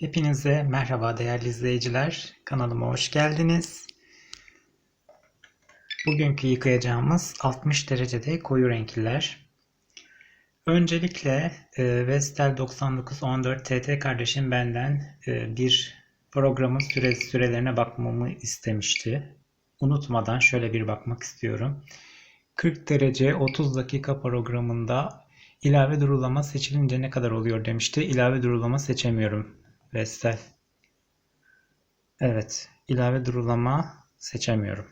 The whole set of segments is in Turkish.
Hepinize merhaba değerli izleyiciler. Kanalıma hoş geldiniz. Bugünkü yıkayacağımız 60 derecede koyu renkliler. Öncelikle e, Vestel 9914 TT kardeşim benden e, bir programın süre, sürelerine bakmamı istemişti. Unutmadan şöyle bir bakmak istiyorum. 40 derece 30 dakika programında ilave durulama seçilince ne kadar oluyor demişti. İlave durulama seçemiyorum. Vestel. Evet, ilave durulama seçemiyorum.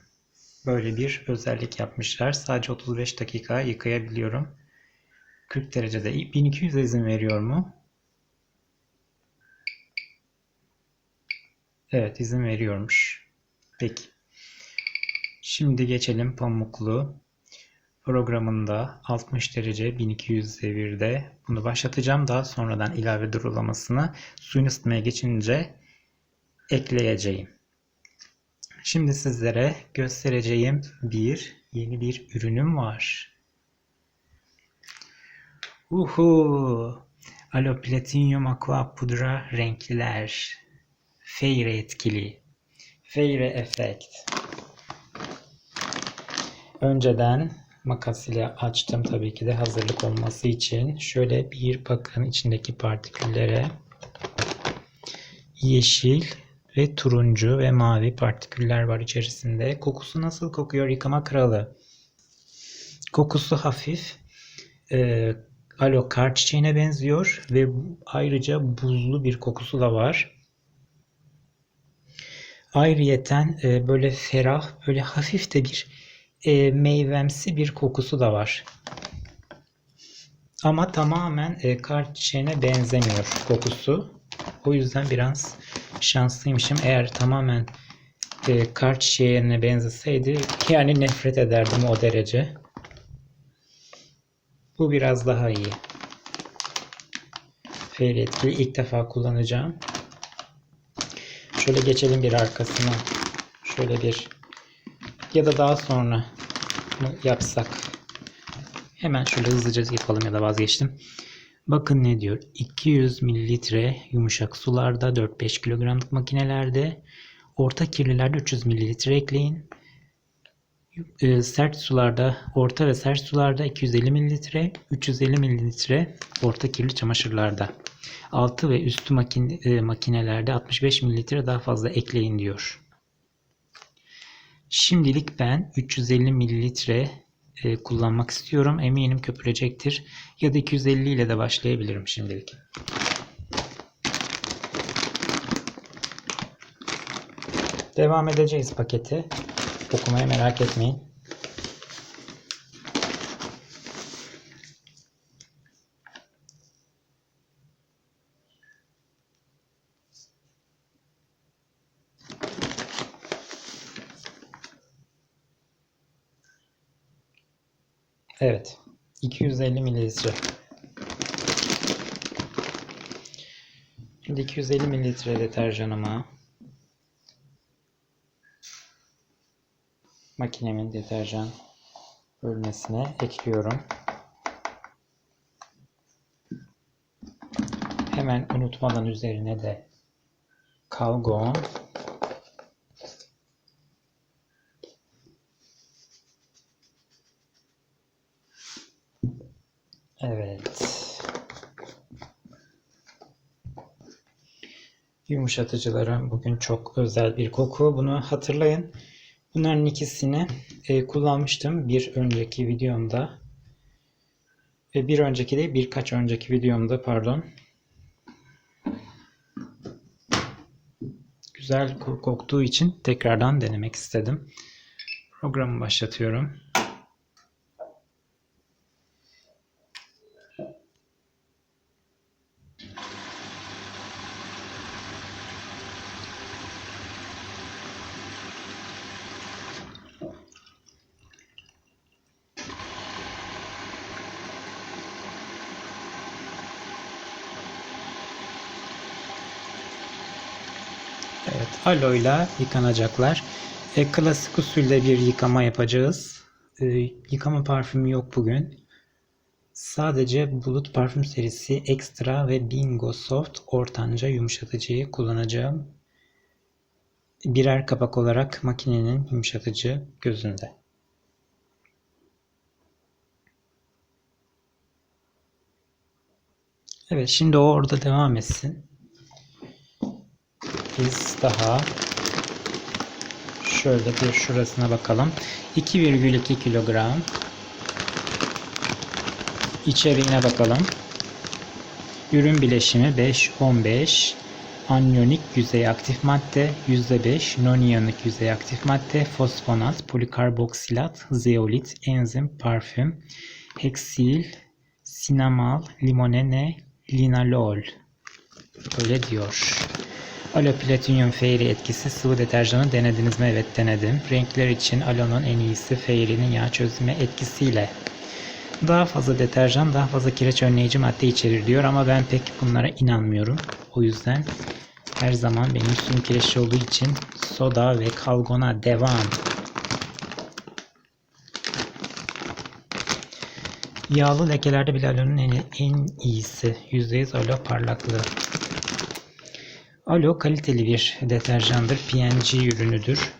Böyle bir özellik yapmışlar. Sadece 35 dakika yıkayabiliyorum. 40 derecede 1200 izin veriyor mu? Evet, izin veriyormuş. Peki. Şimdi geçelim pamuklu programında 60 derece 1200 devirde bunu başlatacağım. Daha sonradan ilave durulamasını suyun ısıtmaya geçince ekleyeceğim. Şimdi sizlere göstereceğim bir yeni bir ürünüm var. Uhu! Alo Platinum Aqua Pudra renkliler. Fairy etkili. Fairy Effect. Önceden makas ile açtım tabii ki de hazırlık olması için. Şöyle bir bakın içindeki partiküllere. Yeşil ve turuncu ve mavi partiküller var içerisinde. Kokusu nasıl kokuyor yıkama kralı? Kokusu hafif. E, alo kar çiçeğine benziyor ve ayrıca buzlu bir kokusu da var. Ayrıyeten e, böyle ferah, böyle hafif de bir e, meyvemsi bir kokusu da var. Ama tamamen e, kar çiçeğine benzemiyor kokusu. O yüzden biraz şanslıymışım. Eğer tamamen e, kar çiçeğine benzeseydi yani nefret ederdim o derece. Bu biraz daha iyi. Fairy etkili ilk defa kullanacağım. Şöyle geçelim bir arkasına. Şöyle bir ya da daha sonra mı yapsak? Hemen şöyle hızlıca yapalım ya da vazgeçtim. Bakın ne diyor? 200 mililitre yumuşak sularda 4-5 kilogramlık makinelerde orta kirlilerde 300 mililitre ekleyin. E, sert sularda, orta ve sert sularda 250 mililitre, 350 mililitre orta kirli çamaşırlarda. Altı ve üstü makine, e, makinelerde 65 mililitre daha fazla ekleyin diyor. Şimdilik ben 350 mililitre e, kullanmak istiyorum. Eminim köpürecektir. Ya da 250 ile de başlayabilirim şimdilik. Devam edeceğiz paketi. Okumaya merak etmeyin. Evet. 250 mililitre. Şimdi 250 mililitre deterjanımı makinemin deterjan bölmesine ekliyorum. Hemen unutmadan üzerine de kalgon Evet. Yumuşatıcılara bugün çok özel bir koku. Bunu hatırlayın. Bunların ikisini e, kullanmıştım bir önceki videomda. Ve bir önceki de birkaç önceki videomda pardon. Güzel koktuğu için tekrardan denemek istedim. Programı başlatıyorum. Evet, aloyla yıkanacaklar. E, klasik usulde bir yıkama yapacağız. E, yıkama parfümü yok bugün. Sadece Bulut Parfüm serisi Extra ve Bingo Soft ortanca yumuşatıcıyı kullanacağım. Birer kapak olarak makinenin yumuşatıcı gözünde. Evet şimdi o orada devam etsin. Biz daha şöyle bir şurasına bakalım. 2,2 kilogram İçeriğine bakalım. Ürün bileşimi 5-15 Anyonik yüzey aktif madde %5 noniyonik yüzey aktif madde fosfonat, polikarboksilat, zeolit, enzim, parfüm, heksil, sinamal, limonene, linalol. Öyle diyor. Alo platinyum feyri etkisi sıvı deterjanı denediniz mi? Evet denedim. Renkler için alonun en iyisi feyrinin yağ çözme etkisiyle. Daha fazla deterjan, daha fazla kireç önleyici madde içerir diyor ama ben pek bunlara inanmıyorum. O yüzden her zaman benim suyum kireçli olduğu için soda ve kalgona devam. Yağlı lekelerde bile alonun en, en iyisi. %100 alo parlaklığı. Alo kaliteli bir deterjandır. PNG ürünüdür.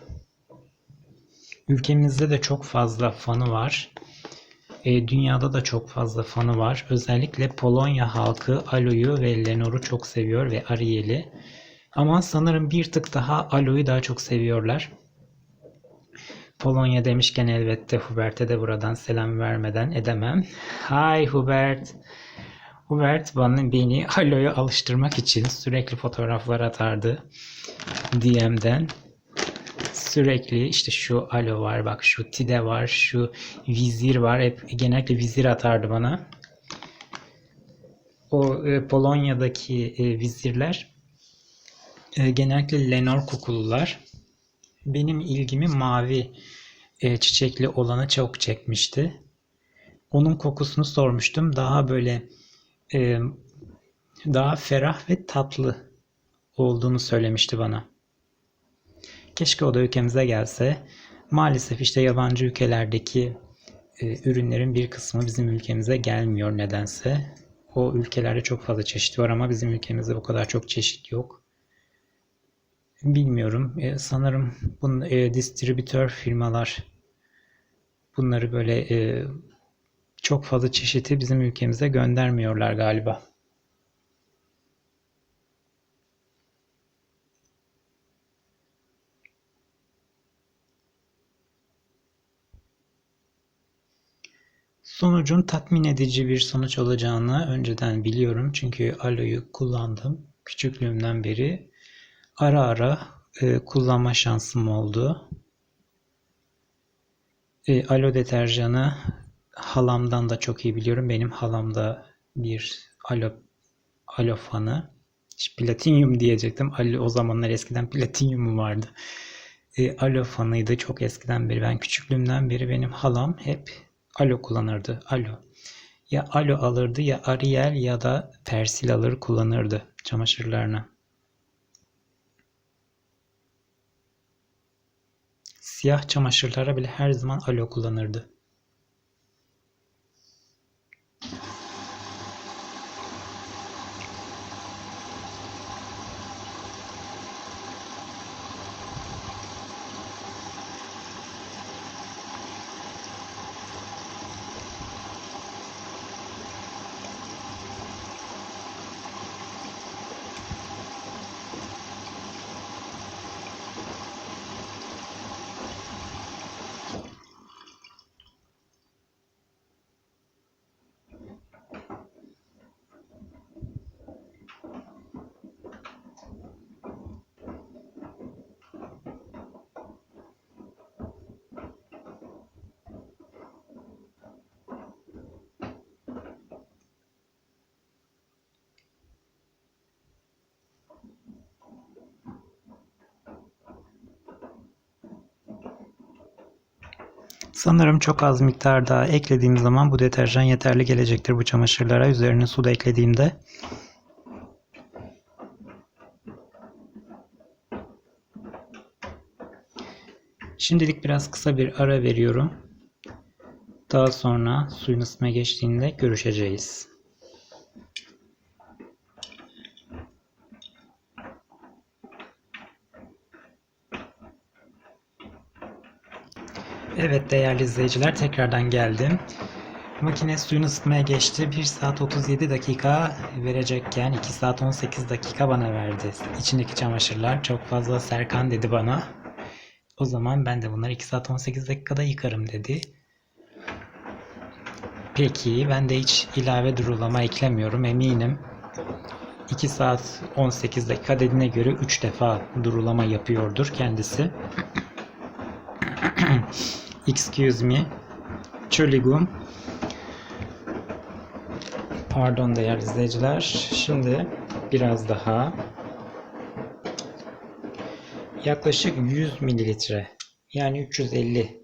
Ülkemizde de çok fazla fanı var. E, dünyada da çok fazla fanı var. Özellikle Polonya halkı Alo'yu ve Lenor'u çok seviyor ve Ariel'i. Ama sanırım bir tık daha Alo'yu daha çok seviyorlar. Polonya demişken elbette Hubert'e de buradan selam vermeden edemem. Hi Hubert. Hubert bana beni Alo'ya alıştırmak için sürekli fotoğraflar atardı DM'den sürekli işte şu alo var bak şu tide var şu vizir var hep genellikle vizir atardı bana. O e, Polonya'daki e, vizirler e, genellikle Lenor kokulular. Benim ilgimi mavi e, çiçekli olanı çok çekmişti. Onun kokusunu sormuştum. Daha böyle e, daha ferah ve tatlı olduğunu söylemişti bana. Keşke o da ülkemize gelse. Maalesef işte yabancı ülkelerdeki e, ürünlerin bir kısmı bizim ülkemize gelmiyor nedense. O ülkelerde çok fazla çeşit var ama bizim ülkemizde bu kadar çok çeşit yok. Bilmiyorum. E, sanırım bunun e, distribütör firmalar bunları böyle e, çok fazla çeşiti bizim ülkemize göndermiyorlar galiba. Sonucun tatmin edici bir sonuç olacağını önceden biliyorum. Çünkü aloe'yu kullandım. Küçüklüğümden beri ara ara e, kullanma şansım oldu. E, alo deterjanı halamdan da çok iyi biliyorum. Benim halam da bir alo, alo fanı. Platinyum diyecektim. Alo, o zamanlar eskiden platinyum vardı. E, alo fanıydı çok eskiden beri. Ben küçüklüğümden beri benim halam hep Alo kullanırdı. Alo. Ya alo alırdı ya Ariel ya da Persil alır kullanırdı çamaşırlarına. Siyah çamaşırlara bile her zaman alo kullanırdı. Sanırım çok az miktarda eklediğim zaman bu deterjan yeterli gelecektir bu çamaşırlara. Üzerine su da eklediğimde. Şimdilik biraz kısa bir ara veriyorum. Daha sonra suyun ısıtmaya geçtiğinde görüşeceğiz. Evet değerli izleyiciler tekrardan geldim. Makine suyunu ısıtmaya geçti. 1 saat 37 dakika verecekken 2 saat 18 dakika bana verdi. İçindeki çamaşırlar çok fazla Serkan dedi bana. O zaman ben de bunları 2 saat 18 dakikada yıkarım dedi. Peki ben de hiç ilave durulama eklemiyorum eminim. 2 saat 18 dakika dediğine göre 3 defa durulama yapıyordur kendisi. Excuse me. Çöligum. Pardon değerli izleyiciler. Şimdi biraz daha yaklaşık 100 mililitre yani 350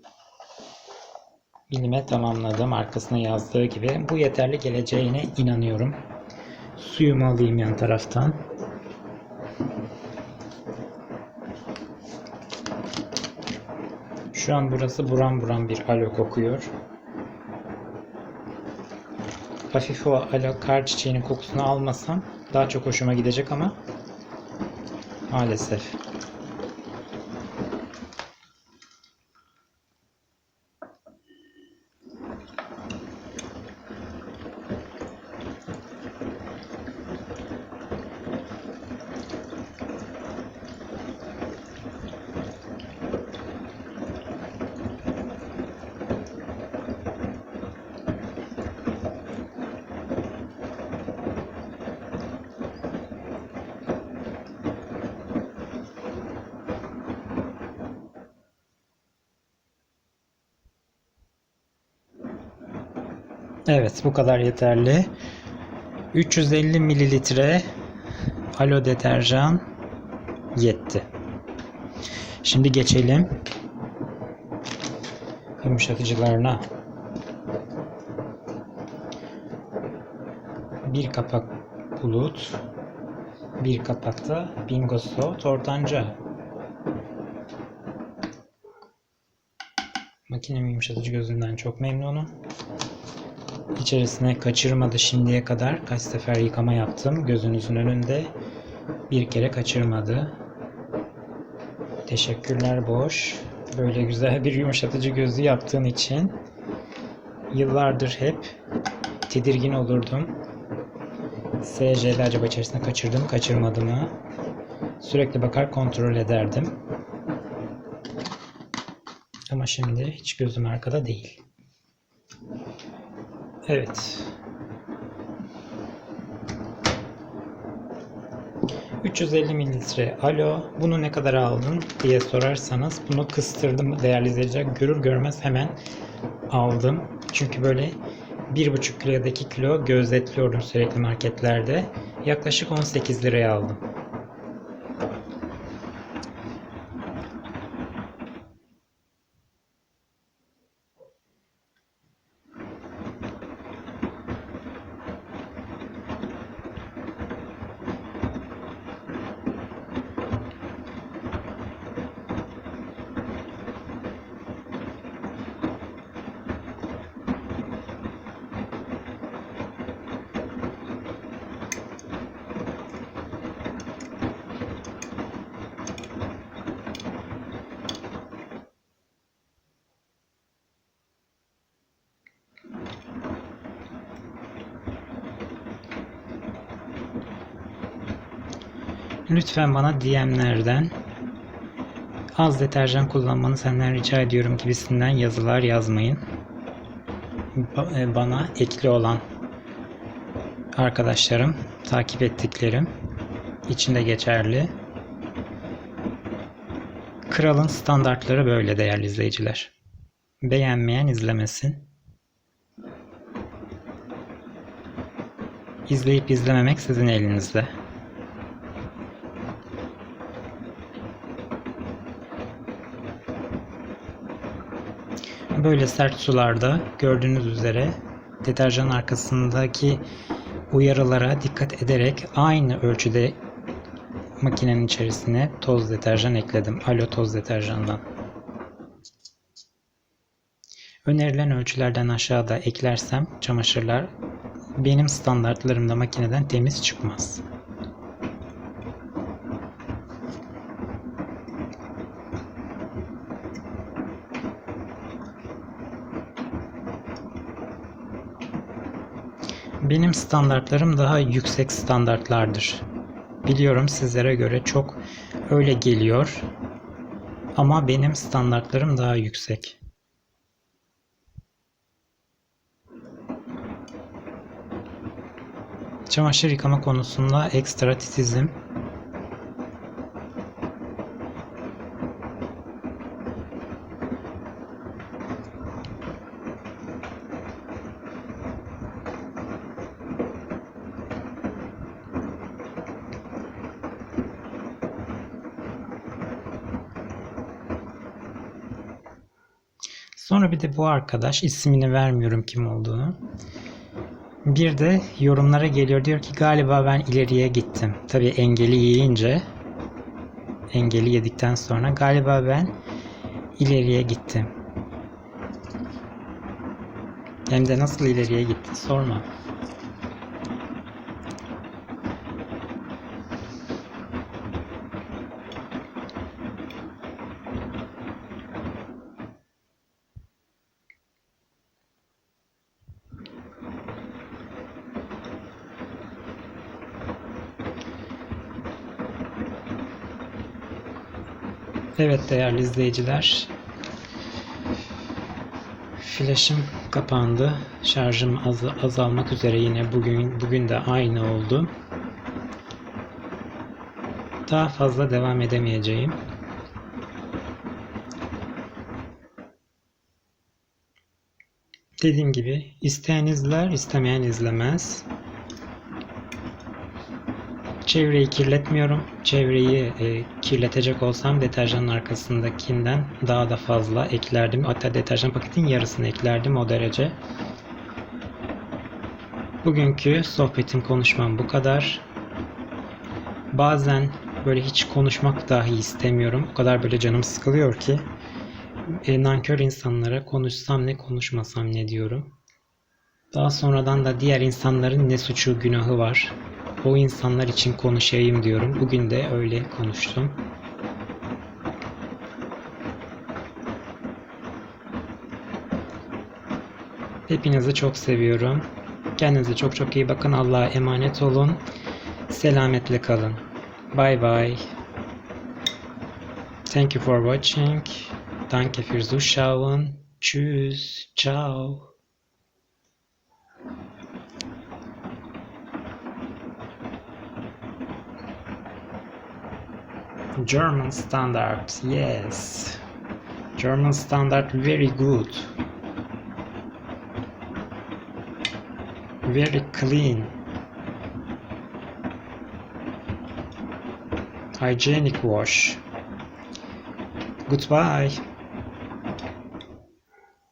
milime tamamladım. Arkasına yazdığı gibi. Bu yeterli geleceğine inanıyorum. Suyumu alayım yan taraftan. Şu an burası buram buram bir alo kokuyor. Hafif o alo kar çiçeğinin kokusunu almasam daha çok hoşuma gidecek ama maalesef. Evet bu kadar yeterli. 350 mililitre alo deterjan yetti. Şimdi geçelim yumuşatıcılarına. Bir kapak bulut, bir kapakta Bingo Soft ortanca. Makinemin yumuşatıcı gözünden çok memnunum. İçerisine kaçırmadı şimdiye kadar. Kaç sefer yıkama yaptım. Gözünüzün önünde. Bir kere kaçırmadı. Teşekkürler Boş. Böyle güzel bir yumuşatıcı gözü yaptığın için. Yıllardır hep tedirgin olurdum. SJ'de acaba içerisine kaçırdı kaçırmadı mı? Sürekli bakar kontrol ederdim. Ama şimdi hiç gözüm arkada değil. Evet. 350 mililitre alo. Bunu ne kadar aldın diye sorarsanız bunu kıstırdım değerli izleyiciler. Görür görmez hemen aldım. Çünkü böyle 1,5 kilo ya da 2 kilo gözetliyordum sürekli marketlerde. Yaklaşık 18 liraya aldım. Lütfen bana DM'lerden az deterjan kullanmanı senden rica ediyorum gibisinden yazılar yazmayın. E, Bana ekli olan arkadaşlarım, takip ettiklerim içinde geçerli. Kralın standartları böyle değerli izleyiciler. Beğenmeyen izlemesin. İzleyip izlememek sizin elinizde. Böyle sert sularda gördüğünüz üzere deterjan arkasındaki uyarılara dikkat ederek aynı ölçüde makinenin içerisine toz deterjan ekledim. Alo toz deterjandan. Önerilen ölçülerden aşağıda eklersem çamaşırlar benim standartlarımda makineden temiz çıkmaz. Benim standartlarım daha yüksek standartlardır. Biliyorum sizlere göre çok öyle geliyor. Ama benim standartlarım daha yüksek. Çamaşır yıkama konusunda ekstra titizim. Sonra bir de bu arkadaş ismini vermiyorum kim olduğunu. Bir de yorumlara geliyor diyor ki galiba ben ileriye gittim. Tabii engeli yiyince engeli yedikten sonra galiba ben ileriye gittim. Hem de nasıl ileriye gitti sorma. Evet değerli izleyiciler. Flash'ım kapandı. Şarjım az, azalmak üzere yine bugün bugün de aynı oldu. Daha fazla devam edemeyeceğim. Dediğim gibi isteyen izler, istemeyen izlemez. Çevreyi kirletmiyorum. Çevreyi e, kirletecek olsam deterjanın arkasındakinden daha da fazla eklerdim. Hatta deterjan paketin yarısını eklerdim o derece. Bugünkü sohbetim konuşmam bu kadar. Bazen böyle hiç konuşmak dahi istemiyorum. O kadar böyle canım sıkılıyor ki. E, nankör insanlara konuşsam ne konuşmasam ne diyorum. Daha sonradan da diğer insanların ne suçu günahı var o insanlar için konuşayım diyorum. Bugün de öyle konuştum. Hepinizi çok seviyorum. Kendinize çok çok iyi bakın. Allah'a emanet olun. Selametle kalın. Bye bye. Thank you for watching. Danke fürs Zuschauen. Tschüss. Ciao. German standard, yes. German standard, very good. Very clean. Hygienic wash. Goodbye.